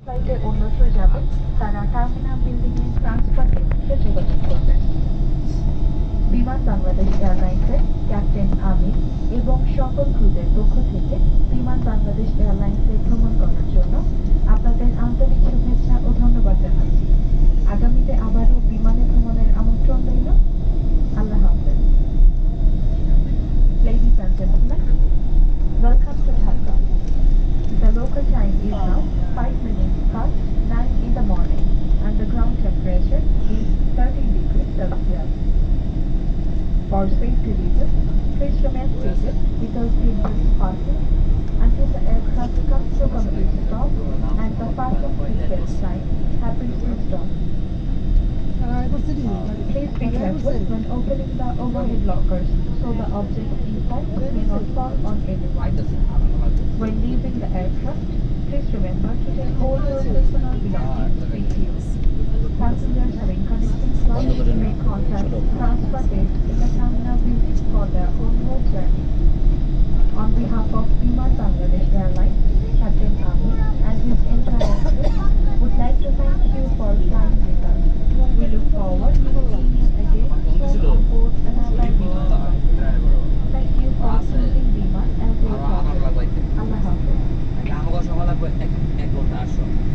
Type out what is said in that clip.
সাইটে অন্যত্র যাবেন তারা টার্মিনাল বিল্ডিং এর ট্রান্সফার যোগাযোগ করবেন বিমান বাংলাদেশ এয়ারলাইন্সের time is now 5 minutes past 9 in the morning and the ground temperature is 30 degrees Celsius. For safety reasons, please remain seated without seatbelts fastened until the aircraft comes to complete stop and the fasten seatbelt sign have been switched on. Please be careful when opening the overhead lockers so the objects inside may not fall on anyone. When leaving the aircraft, please remember to take all your personal belongings with you. Passengers meg, megoldása.